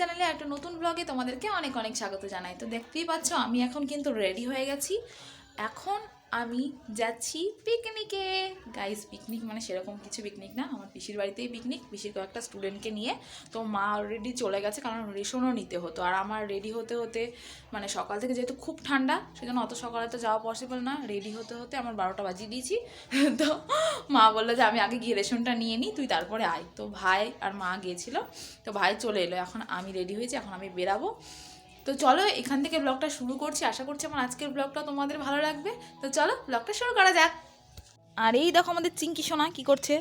চ্যানেলে একটা নতুন ব্লগে তোমাদেরকে অনেক অনেক স্বাগত জানাই। তো দেখতেই পাচ্ছ, আমি এখন কিন্তু রেডি হয়ে গেছি। এখন আমি যাচ্ছি পিকনিকে গাইস পিকনিক মানে সেরকম কিছু পিকনিক না। আমার পিসির বাড়িতেই পিকনিক পিসির কয়েকটা স্টুডেন্টকে নিয়ে। তো মা অলরেডি চলে গেছে কারণ রেশনও নিতে হতো। আর আমার রেডি হতে হতে মানে সকাল থেকে যেহেতু খুব ঠান্ডা, সেজন্য অত সকালে তো যাওয়া পসিবল না। রেডি হতে হতে আমার বারোটা বাজিয়ে দিয়েছি। তো মা বলল যে, আমি আগে গিয়ে রেশনটা নিয়ে নিই তুই তারপরে আয়। তো ভাই আর মা গিয়েছিল। তো ভাই চলে এলো। এখন আমি রেডি হয়েছি। এখন আমি বেরাবো। তো চলো এখান থেকে ব্লগটা শুরু করছি। আশা করছি আমার আজকের ব্লগটা তোমাদের ভালো লাগবে। তো চলো ব্লগটা শুরু করা যাক। আর এই দেখো আমাদের চিঙ্কি সোনা কি করছে?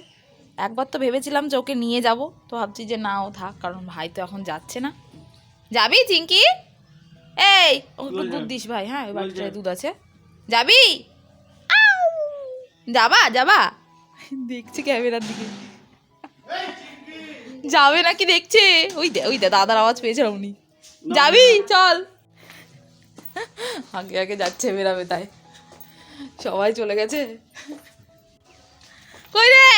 একবার তো ভেবেছিলাম যে ওকে নিয়ে যাব। তো ভাবছি যে না ও থাক কারণ ভাই তো এখন যাচ্ছে না। যাবি চিঙ্কি? এই ও একটু দুধ দিস ভাই হ্যাঁ ওই বাচ্চাটায় দুধ আছে। যাবি? যাবা যাবা। দেখছি ক্যামেরার দিকে। যাবে নাকি দেখছে? ওই দে ওই দে দাদার আওয়াজ পেয়েছে উনি। যাবি? চল। আগে আগে যাচ্ছে বেরাবে তাই। সবাই চলে গেছে। কই রে?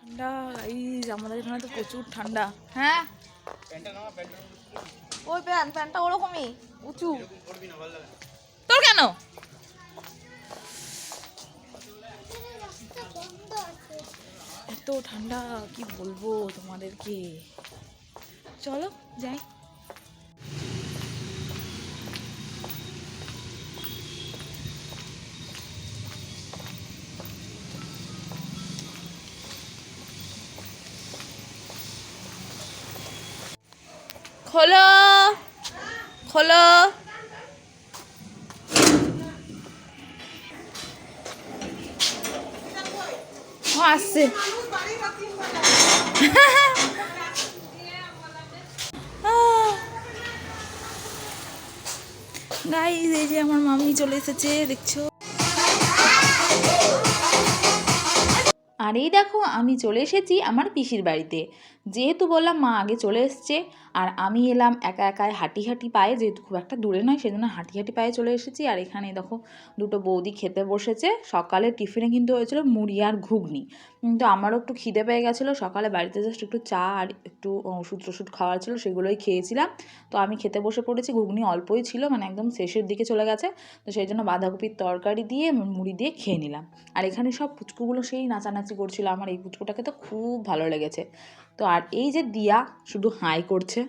ঠান্ডা এই আমাদের এখানে তো প্রচুর ঠান্ডা। হ্যাঁ? ওই প্যান্ট প্যান্টটা ওরকমই উঁচু। তোর কেন? এত ঠান্ডা কি বলব তোমাদেরকে? চলো যাই। খোলো। খোলো। আসছে। গাইজ এই যে আমার মামি চলে এসেছে দেখছ? আর এই দেখো, আমি চলে এসেছি আমার পিসির বাড়িতে। যেহেতু বললাম মা আগে চলে এসছে, আর আমি এলাম একা একাই হাঁটি হাঁটি পায়ে, যেহেতু খুব একটা দূরে নয়, সেজন্য হাঁটি হাঁটি পায়ে চলে এসেছি। আর এখানে দেখো, দুটো বৌদি খেতে বসেছে। সকালে টিফিনে কিন্তু হয়েছিল মুড়ি আর ঘুগনি। কিন্তু আমারও একটু খিদে পেয়ে গেছিল। সকালে বাড়িতে জাস্ট একটু চা আর একটু ওষুধ টষুধ খাওয়ার ছিল, সেগুলোই খেয়েছিলাম। তো আমি খেতে বসে পড়েছি, ঘুগনি অল্পই ছিল মানে একদম শেষের দিকে চলে গেছে। তো সেই জন্য বাঁধাকপির তরকারি দিয়ে, মুড়ি দিয়ে খেয়ে নিলাম। আর এখানে সব পুচকুগুলো সেই নাচানাচি করছিল আমার এই পুচকুটাকে, তো খুব ভালো লেগেছে। তো আর এই যে দিয়া শুধু হাই করছে।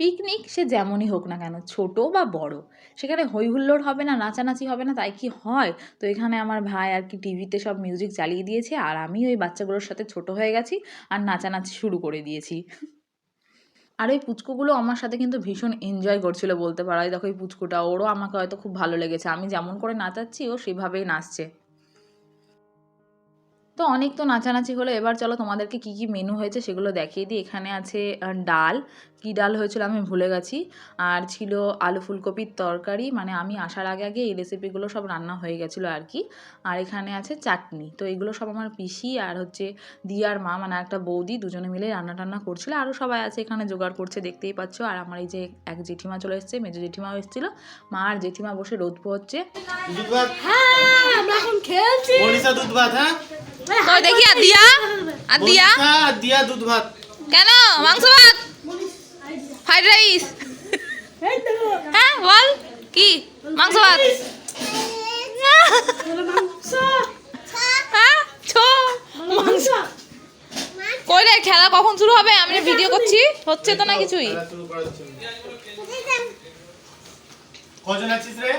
পিকনিক সে যেমনই হোক না কেন, ছোট বা বড়, সেখানে হই হুল্লোড় হবে না, নাচানাচি হবে না, তাই কি হয়? তো এখানে আমার ভাই আর কি টিভিতে সব মিউজিক চালিয়ে দিয়েছে, আর আমি ওই বাচ্চাগুলোর সাথে ছোট হয়ে গেছি, আর নাচানাচি শুরু করে দিয়েছি। আর ওই পুচকুগুলো আমার সাথে কিন্তু ভীষণ এনজয় করছিল বলতে পারো। দেখো এই পুচকুটা, ওরও আমাকে হয়তো খুব ভালো লেগেছে। আমি যেমন করে নাচাচ্ছি, ও সেভাবেই নাচছে। তো অনেক তো নাচানাচি হলো। এবার চলো তোমাদেরকে কি কি মেনু হয়েছে সেগুলো দেখিয়ে দিই। এখানে আছে ডাল কি ডাল হয়েছিল আমি ভুলে গেছি। আর ছিল আলু ফুলকপির তরকারি মানে আমি আসার আগে আগে এই রেসিপিগুলো সব রান্না হয়ে গেছিল আর কি। আর এখানে আছে চাটনি তো এগুলো সব আমার পিসি আর হচ্ছে দিয়ার মা মানে একটা বৌদি দুজনে মিলে রান্না টান্না করছিল। আরও সবাই আছে এখানে জোগাড় করছে দেখতেই পাচ্ছ। আর আমার এই যে এক জেঠিমা চলে এসছে মেজো জেঠিমাও এসেছিল। মা আর জেঠিমা বসে রোদ পোহাচ্ছে। দুধ ভাত আমরা এখন খেলছি। মনীষা দুধ ভাত হ্যাঁ তো দেখি আর দিয়া? আর দিয়া? দিয়া দুধ ভাত কেন? মাংস ভাত? ফ্রাইড রাইস হ্যাঁ বল কি মাংস ভাত বলো মাংস হ্যাঁ ছো কই রে খেলা কখন শুরু হবে? আমি ভিডিও করছি। হচ্ছে তো না কিছুই। কজন আছিস রে?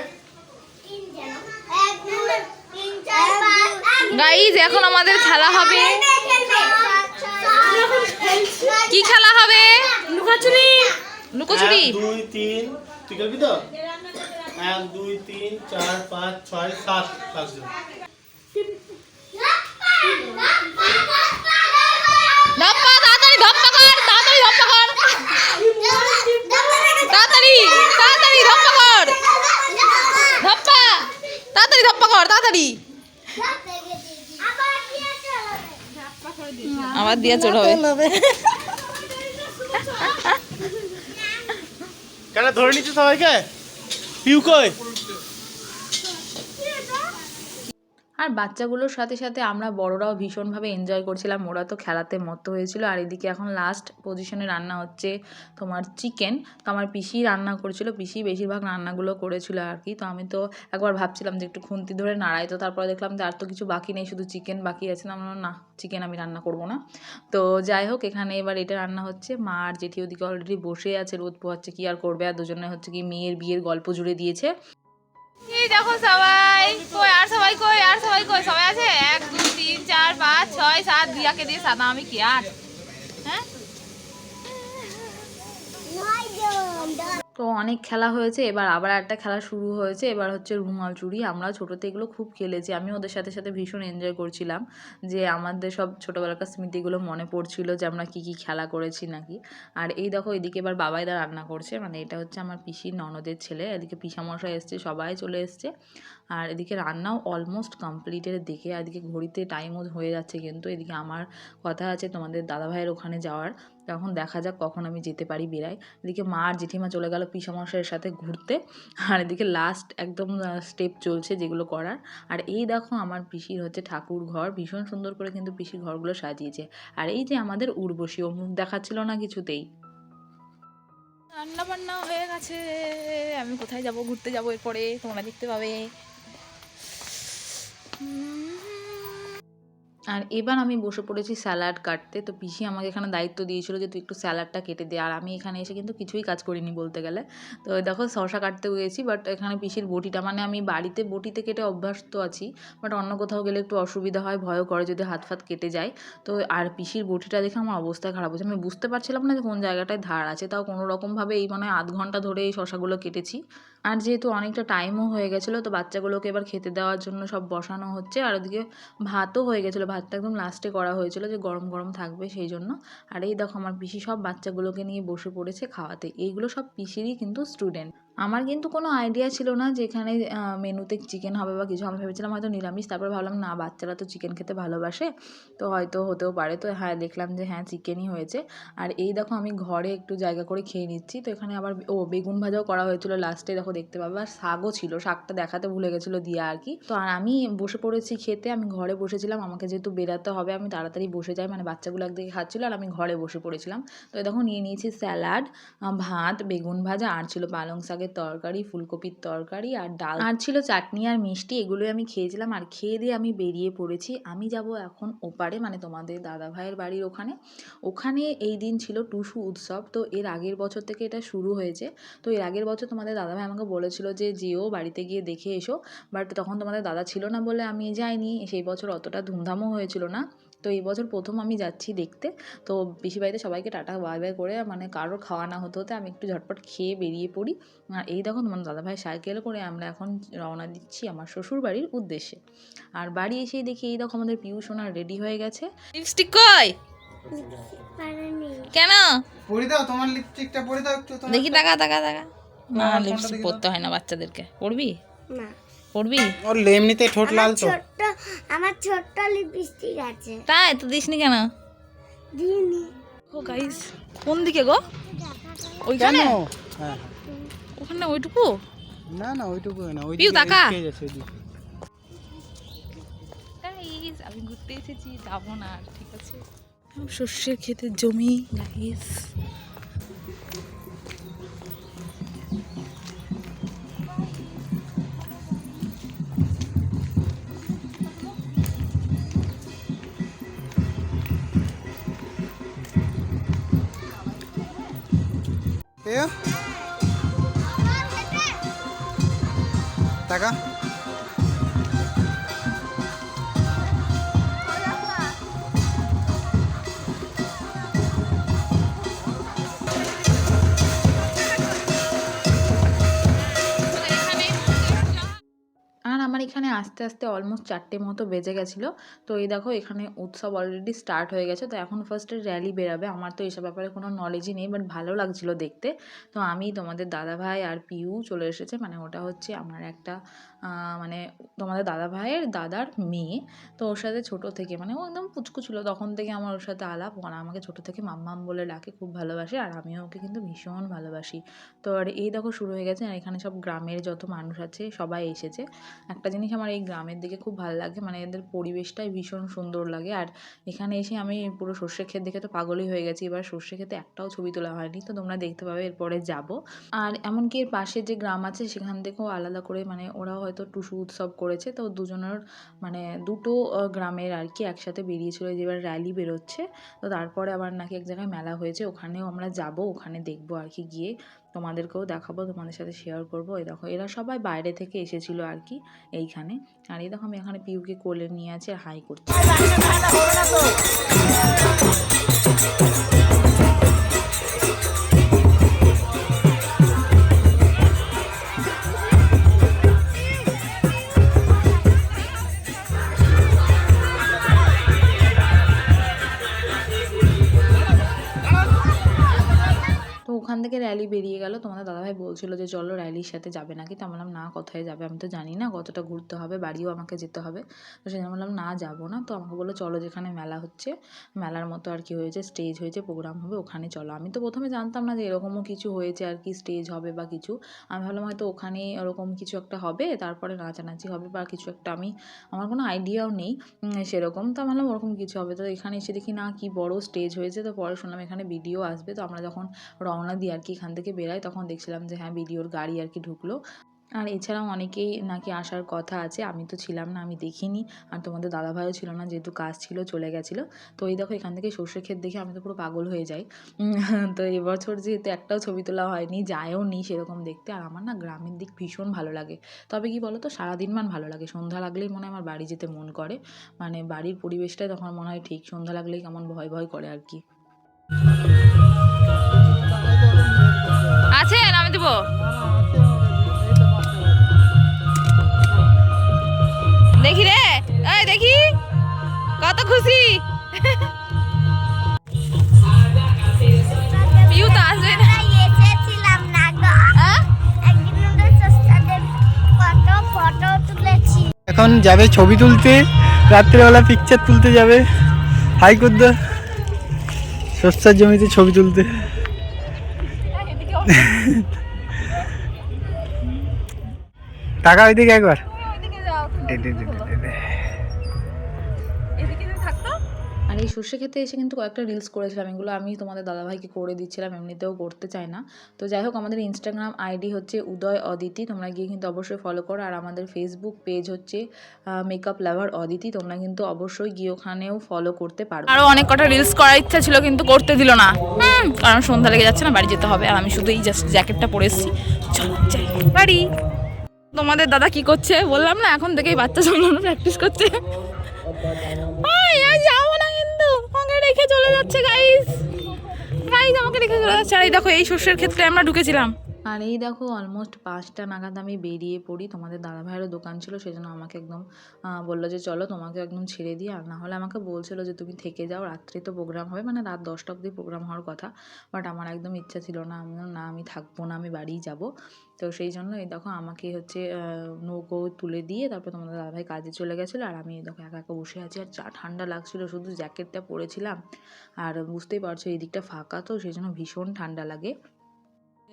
গাইজ এখন আমাদের খেলা হবে। কি খেলা হবে? লুকাচুরি লুকোচুরি এক, দুই তিন তুই খেলবি তো? এক দুই তিন চার পাঁচ ছয় সাত সাতজন ধপ্পা তাড়াতাড়ি ধপ্পা কর তাড়াতাড়ি ধপ্পা কর। তাড়াতাড়ি তাড়াতাড়ি ধপ্পা কর। ধপ্পা তাড়াতাড়ি ধপ্পা কর তাড়াতাড়ি। আবার দিয়ে চোট কেন ধরে নিচ্ছ সবাইকে? পিউ কই? আর বাচ্চাগুলোর সাথে সাথে আমরা বড়রাও ভীষণভাবে এনজয় করছিলাম। ওরা তো খেলাতে মত্ত হয়েছিল। আর এদিকে এখন লাস্ট পজিশনে রান্না হচ্ছে তোমার চিকেন তো আমার পিসি রান্না করেছিল। পিসি বেশিরভাগ রান্নাগুলো করেছিল আর কি। তো আমি তো একবার ভাবছিলাম যে একটু খুন্তি ধরে নাড়াই। তো তারপরে দেখলাম যে আর তো কিছু বাকি নেই, শুধু চিকেন বাকি আছে। না আমরা না চিকেন আমি রান্না করব না। তো যাই হোক, এখানে এবার এটা রান্না হচ্ছে। মা আর জেঠি ওদিকে অলরেডি বসে আছে। রোদ পোহাচ্ছে, কি আর করবে? আর দুজনে হচ্ছে কি মেয়ের বিয়ের গল্প জুড়ে দিয়েছে। দেখো সবাই, কই, আর সবাই কই, আর সবাই কই, সবাই আছে? এক দুই তিন, চার, পাঁচ, ছয়, সাত দিয়াকে দিয়ে সাদা আমি কি, আট? হ্যাঁ? তো অনেক খেলা হয়েছে, এবার আবার একটা খেলা শুরু হয়েছে, এবার হচ্ছে রুমাল চুরি। আমরা ছোটোতে এগুলো খুব খেলেছি, আমি ওদের সাথে সাথে ভীষণ এনজয় করছিলাম, যে আমাদের সব ছোটোবেলাকার স্মৃতিগুলো মনে পড়ছিল যে আমরা কী কী খেলা করেছি নাকি। আর এই দেখো, এদিকে এবার বাবাই দা রান্না করছে মানে এটা হচ্ছে আমার পিসির ননদের ছেলে, এদিকে পিসামশাই এসছে, সবাই চলে এসছে। আর এদিকে রান্নাও অলমোস্ট কমপ্লিটের দিকে এদিকে ঘড়িতে টাইমও হয়ে যাচ্ছে কিন্তু, এদিকে আমার কথা আছে তোমাদের দাদাভাইয়ের ওখানে যাওয়ার। তখন দেখা যাক কখন আমি যেতে পারি বেরাই এদিকে মা আর জেঠিমা চলে গেল পিসামশাইয়ের সাথে ঘুরতে। আর এদিকে লাস্ট একদম স্টেপ চলছে যেগুলো করার। আর এই দেখো আমার পিসির হচ্ছে ঠাকুর ঘর। ভীষণ সুন্দর করে কিন্তু পিসির ঘরগুলো সাজিয়েছে। আর এই যে আমাদের উর্বশী, ও মুখ দেখাচ্ছিল না কিছুতেই। রান্না বান্না হয়ে গেছে। আমি কোথায় যাব, ঘুরতে যাব এরপরে, তোমরা দেখতে পাবে। আর এবার আমি বসে পড়েছি স্যালাড কাটতে। তো পিসি আমাকে এখানে দায়িত্ব দিয়েছিল যে, তুই একটু স্যালাডটা কেটে দে। আর আমি এখানে এসে কিন্তু কিছুই কাজ করিনি বলতে গেলে। তো দেখো শশা কাটতে গিয়েছি বাট এখানে পিসির বটিটা মানে আমি বাড়িতে বটিতে কেটে অভ্যস্ত আছি বাট অন্য কোথাও গেলে একটু অসুবিধা হয়, ভয়ও করে যদি হাত ফাত কেটে যায়। তো আর পিসির বটিটা দেখে আমার অবস্থা খারাপ হচ্ছে আমি বুঝতে পারছিলাম না যে, কোন জায়গাটায় ধার আছে। তাও কোনো রকমভাবে এই মনে আধ ঘণ্টা ধরে এই শশাগুলো কেটেছি। আর যেহেতু অনেকটা টাইমও হয়ে গেছিল, তো বাচ্চাগুলোকে এবার খেতে দেওয়ার জন্য সব বসানো হচ্ছে। আর ওদিকে ভাতও হয়ে গেছিল, ভাতটা একদম লাস্টে করা হয়েছিল যে গরম গরম থাকবে সেই জন্য। আর এই দেখো আমার পিসি সব বাচ্চাগুলোকে নিয়ে বসে পড়েছে খাওয়াতে। এইগুলো সব পিসিরই কিন্তু স্টুডেন্ট আমার কিন্তু কোনো আইডিয়া ছিল না যে এখানে মেনুতে চিকেন হবে বা কিছু আমি ভেবেছিলাম হয়তো নিরামিষ, তারপর ভাবলাম, না, বাচ্চারা তো চিকেন খেতে ভালোবাসে, তো হয়তো হতেও পারে। তো হ্যাঁ দেখলাম যে হ্যাঁ চিকেনই হয়েছে। আর এই দেখো, আমি ঘরে একটু জায়গা করে খেয়ে নিচ্ছি। তো এখানে আবার, ও, বেগুন ভাজাও করা হয়েছিল লাস্টে দেখো, দেখতে পাবে। আর শাকও ছিল, শাকটা দেখাতে ভুলে গেছিল দিয়া আর কি। তো আর আমি বসে পড়েছি খেতে, আমি ঘরে বসেছিলাম, আমাকে যেহেতু বেরাতে হবে, আমি তাড়াতাড়ি বসে যাই মানে বাচ্চাগুলো একদিকে খাচ্ছিলো, আর আমি ঘরে বসে পড়েছিলাম। তো দেখো, নিয়ে নিয়েছি স্যালাড ভাত, বেগুন ভাজা, আর ছিল পালং শাকের তরকারি, ফুলকপির তরকারি আর ডাল। আর ছিল চাটনি আর মিষ্টি, এগুলোই আমি খেয়েছিলাম। আর খেয়ে দিয়ে আমি বেরিয়ে পড়েছি। আমি যাব এখন ওপারে মানে তোমাদের দাদা ভাইয়ের বাড়ির ওখানে। ওখানে এই দিন ছিল টুসু উৎসব, তো এর আগের বছর থেকে এটা শুরু হয়েছে। তো এর আগের বছর তোমাদের দাদাভাই আমাকে বলেছিল যে, যেও বাড়িতে গিয়ে দেখে এসো। বাট তখন তোমাদের দাদা ছিল না বলে আমি যাইনি। সেই বছর অতটা ধুমধামও হয়েছিল না। তো এই বছর প্রথম আমি যাচ্ছি দেখতে। তো পিসি বাড়িতে সবাইকে টাটা বাই বাই করে মানে কারোর খাওয়া না হতে হতে আমি একটু ঝটপট খেয়ে বেরিয়ে পড়ি। আর এই দেখো তোমার দাদাভাই সাইকেল করে আমরা এখন রওনা দিচ্ছি আমার শ্বশুর বাড়ির উদ্দেশ্যে। আর বাড়ি এসেই দেখি এই দেখো আমাদের পিউ সোনা রেডি হয়ে গেছে। লিপস্টিক কই? কেন? পরে দাও তোমার লিপস্টিকটা পরে দাও একটু দেখি টাকা টাকা টাকা না লিপস্টিক পরতে হয় না বাচ্চাদেরকে। পড়বি না। পড়বি? ওর এমনিতেই ঠোঁট লাল তো আমার ছোট্ট লিপস্টিক আছে। তাই? তো দিসনি কেন? দিনি ও গাইস কোন দিকে গো? ওইখানে? হ্যাঁ। ওখানে ওইটুকু? না না ওইটুকু না ওই পিউ, তাকা। গাইস আমি ঘুরতে এসেছি যাব না আর ঠিক আছে? শস্যের ক্ষেতের জমি গাইস টাকা এখানে আস্তে আস্তে অলমোস্ট চারটে মতো বেজে গেছিল। তো এই দেখো, এখানে উৎসব অলরেডি স্টার্ট হয়ে গেছে। তো এখন ফার্স্টে র্যালি বেরাবে। আমার তো এসব ব্যাপারে কোনো নলেজই নেই বাট ভালো লাগছিল দেখতে। তো আমি তোমাদের দাদাভাই আর পিউ চলে এসেছে। মানে ওটা হচ্ছে আমার একটা মানে তোমাদের দাদা ভাইয়ের দাদার মেয়ে। তো ওর সাথে ছোটো থেকে মানে ও একদম পুচকু ছিল, তখন থেকে আমার ওর সাথে আলাপ। ওরা আমাকে ছোটো থেকে মাম্মাম বলে ডাকে, খুব ভালোবাসে। আর আমিও ওকে কিন্তু ভীষণ ভালোবাসি। তো আর এই দেখো শুরু হয়ে গেছে। আর এখানে সব গ্রামের যত মানুষ আছে, সবাই এসেছে। একটা একটা জিনিস আমার এই গ্রামের দিকে খুব ভালো লাগে। মানে এদের পরিবেশটাই ভীষণ সুন্দর লাগে। আর এখানে এসে আমি পুরো সর্ষে ক্ষেত দেখে তো পাগলই হয়ে গেছি। এবার সর্ষে ক্ষেতে একটাও ছবি তোলা হয়নি, তো তোমরা দেখতে পাবে এরপরে যাব। আর এমনকি এর পাশে যে গ্রাম আছে, সেখান থেকেও আলাদা করে মানে ওরা হয়তো টুসু উৎসব করেছে। তো দুজনের মানে দুটো গ্রামের আর কি একসাথে বেরিয়েছিল। যে এবার র্যালি বেরোচ্ছে। তো তারপরে আবার নাকি এক জায়গায় মেলা হয়েছে। ওখানেও আমরা যাব, ওখানে দেখব আর কি গিয়ে। তোমাদেরকেও দেখাবো তোমাদের সাথে শেয়ার করব এই দেখো এরা সবাই বাইরে থেকে এসেছিল আর কি এইখানে আর এই দেখো আমি এখানে পিউকে কোলে নিয়ে আছি আর হাই করছি থেকে র্যালি বেরিয়ে গেল। তোমাদের দাদাভাই বলছিল যে, চলো র্যালির সাথে যাবে নাকি? তো বললাম, না, কোথায় যাবে আমি তো জানি না। কতটা ঘুরতে হবে, বাড়িও আমাকে যেতে হবে। তো সেই জন্য বললাম, না, যাব না। তো আমাকে বলল, চলো যেখানে মেলা হচ্ছে, মেলার মতো আর কি হয়েছে স্টেজ হয়েছে প্রোগ্রাম হবে, ওখানে চলো। আমি তো প্রথমে জানতাম না যে এরকমও কিছু হয়েছে আর কি স্টেজ হবে বা কিছু। আমি ভাবলাম হয়তো ওখানে ওরকম কিছু একটা হবে, তারপরে নাচানাচি হবে বা কিছু একটা আমি, আমার কোনো আইডিয়াও নেই সেরকম। তো ভাবলাম, ওরকম কিছু হবে। তো এখানে এসে দেখি, না, কি বড় স্টেজ হয়েছে। তো পরে শুনলাম, এখানে ভিডিও আসবে। তো আমরা যখন রওনা দিই আর কি এখান থেকে বেরাই তখন দেখছিলাম যে হ্যাঁ বিডিওর গাড়ি আর কি ঢুকলো। আর এছাড়াও অনেকেই নাকি আসার কথা আছে। আমি তো ছিলাম না, আমি দেখিনি। আর তোমাদের দাদাভাইও ছিল না, যেহেতু কাজ ছিল, চলে গেছিল। তো এই দেখো, এখান থেকে সর্ষে ক্ষেত দেখে আমি তো পুরো পাগল হয়ে যাই। তো এবছর যেহেতু একটাও ছবি তোলা হয়নি, যায়ও নি সেরকম দেখতে। আর আমার না গ্রামের দিক ভীষণ ভালো লাগে। তবে কি বলো তো সারাদিন মান ভালো লাগে। সন্ধ্যা লাগলেই মনে হয় আমার বাড়ি যেতে মন করে। মানে বাড়ির পরিবেশটাই তখন মনে হয় ঠিক। সন্ধ্যা লাগলেই কেমন ভয় ভয় করে আর কি যাবে ছবি তুলতে রাত্রেবেলা পিকচার তুলতে যাবে। হাই করতে সস্তার জমিতে ছবি তুলতে। টাকা ওইদিকে একবার। এই সর্ষে খেতে এসে কিন্তু কয়েকটা রিলস করেছিলাম। এগুলো আমি তোমাদের দাদাভাইকে করে দিচ্ছিলাম, এমনিতেও করতে চাই না। তো যাই হোক, আমাদের ইনস্টাগ্রাম আইডি হচ্ছে উদয় অদিতি। তোমরা গিয়ে কিন্তু অবশ্যই ফলো করো। আর আমাদের ফেসবুক পেজ হচ্ছে মেকআপ লাভার অদিতি। তোমরা কিন্তু অবশ্যই গিয়ে ওখানেও ফলো করতে পারো আরও অনেক কটা রিলস করার ইচ্ছা ছিল, কিন্তু করতে দিল না। কারণ সন্ধ্যা লেগে যাচ্ছে না, বাড়ি যেতে হবে। আর আমি শুধু এই জাস্ট জ্যাকেটটা পরে এসেছি। চলো, যাই বাড়ি তোমাদের দাদা কি করছে? বললাম না, এখন থেকেই বাচ্চা সামলানো প্র্যাকটিস করছে ওই আর যাব না কিন্তু আমাকে রেখে চলে যাচ্ছে গাইস গাইস আমাকে রেখে চলে যাচ্ছে। আর এই দেখো, এই শস্যের ক্ষেত্রে আমরা ঢুকেছিলাম। আর এই দেখো অলমোস্ট পাঁচটা নাগাদ আমি বেরিয়ে পড়ি। তোমাদের দাদা ভাইয়েরও দোকান ছিল, সেজন্য আমাকে একদম বলল যে, চলো তোমাকে একদম ছেড়ে দিই। আর না হলে আমাকে বলছিল যে, তুমি থেকে যাও, রাত্রে তো প্রোগ্রাম হবে। মানে রাত দশটা অবধি প্রোগ্রাম হওয়ার কথা বাট আমার একদম ইচ্ছা ছিল না। আমি না, আমি থাকব না, আমি বাড়িই যাব। তো সেই জন্য এই দেখো আমাকে হচ্ছে নৌকো তুলে দিয়ে তারপর তোমাদের দাদাভাই কাজে চলে গেছিল। আর আমি এই দেখো একা একা বসে আছি। আর যা ঠান্ডা লাগছিল, শুধু জ্যাকেটটা পরেছিলাম। আর বুঝতেই পারছ, এই দিকটা ফাঁকা তো সেই জন্য ভীষণ ঠান্ডা লাগে।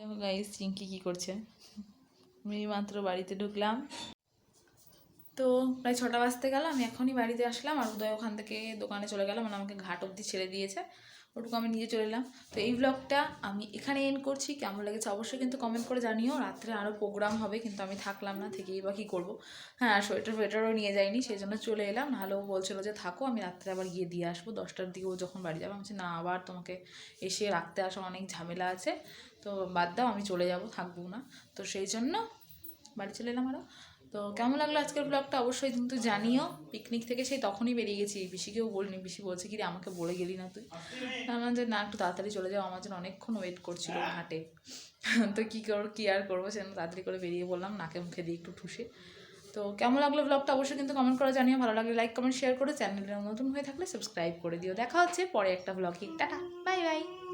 দেখো গাইস চিঙ্কি কি করছে? আমি মাত্র বাড়িতে ঢুকলাম। তো প্রায় ছটা বাজতে গেল আমি এখনই বাড়িতে আসলাম আর উদয় ওখান থেকে দোকানে চলে গেলাম মানে আমাকে ঘাট অবধি ছেড়ে দিয়েছে। ওটুকু আমি নিজে চলে এলাম। তো এই ব্লগটা আমি এখানে এন্ড করছি। কেমন লেগেছে অবশ্যই কিন্তু কমেন্ট করে জানিও। রাত্রে আরও প্রোগ্রাম হবে কিন্তু আমি থাকলাম না থেকেই বা কী করব। হ্যাঁ আর সোয়েটার ফোয়েটারও নিয়ে যাইনি সেই জন্য চলে এলাম। নাহলে ও বলছিল যে থাকো আমি রাত্রে আবার গিয়ে দিয়ে আসব। দশটার দিকে ও যখন বাড়ি যাবে আমি বলছি, না আবার তোমাকে এসে রাখতে আসা অনেক ঝামেলা আছে। তো বাদ দাও, আমি চলে যাব, থাকব না। তো সেই জন্য বাড়ি চলে এলাম আরও তো কেমন লাগল আজকের ব্লগটা অবশ্যই কিন্তু জানিও। পিকনিক থেকে সেই তখনই বেরিয়ে গেছি। পিসিকেও বলিনি পিসি বলছে কি রে আমাকে বলে গেলি না তুই? আমার যে, না, একটু তাড়াতাড়ি চলে যাও। আমার জন্য অনেকক্ষণ ওয়েট করছিল ঘাটে। তো কী করব কী আর করব? সেজন্য তাড়াতাড়ি করে বেরিয়ে বললাম নাকে মুখে দিয়ে একটু ঠুসে। তো কেমন লাগল ব্লগটা অবশ্যই কিন্তু কমেন্ট করে জানিও। ভালো লাগলে লাইক কমেন্ট শেয়ার করে চ্যানেলে নতুন হয়ে থাকলে সাবস্ক্রাইব করে দিও। দেখা হচ্ছে পরে একটা ব্লগে টাটা বাই বাই